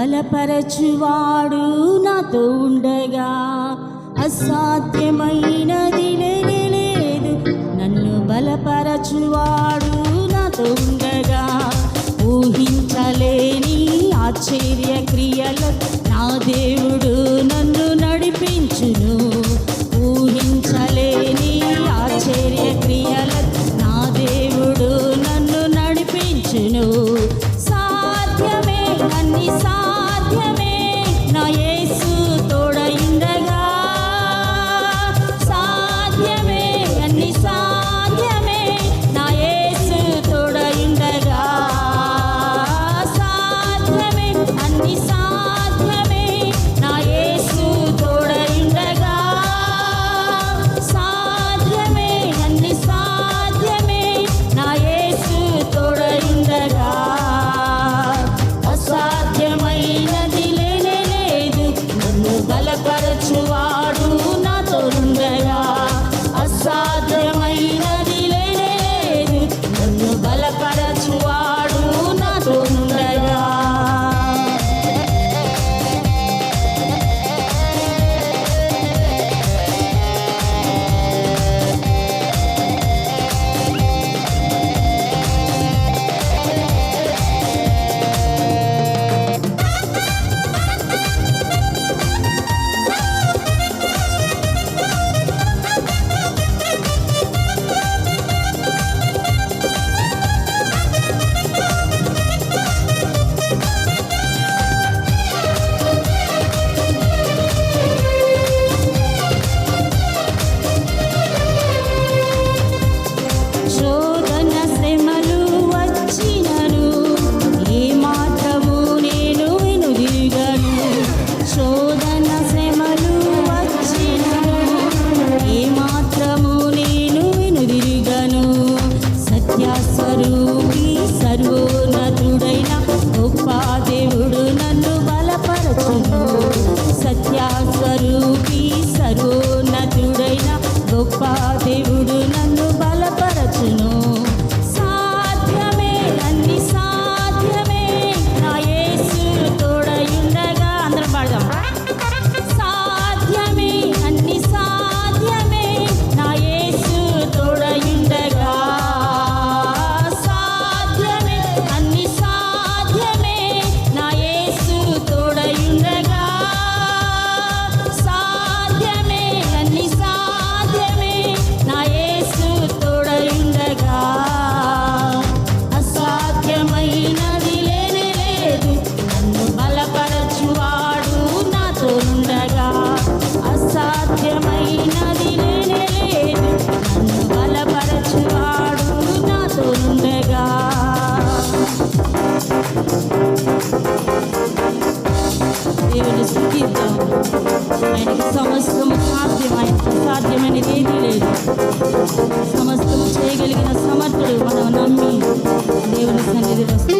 బలపరచువాడు నాతో ఉండగా. అసాధ్యమైనది లేదు. నన్ను బలపరచువాడు నాతో ఉండగా. ఊహించలేని ఆశ్చర్య క్రియలు నా దేవుడు నన్ను నడిపించును. পাদেব సాధ్యమైన ఏదీ లేదు సమస్తము చేయగలిగిన సమర్థుడు మనం నమ్మి దేవుని సన్నిధిలో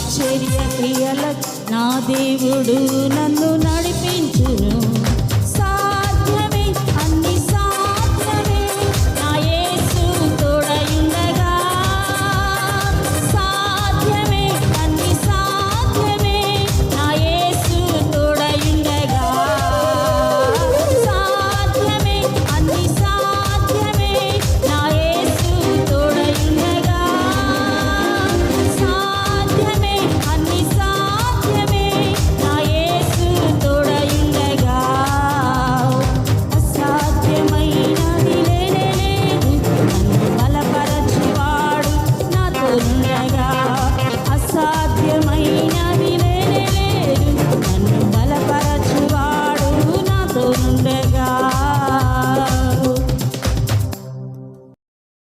ఆశ్చర్య క్రియల నా దేవుడు నన్ను నడిపించు.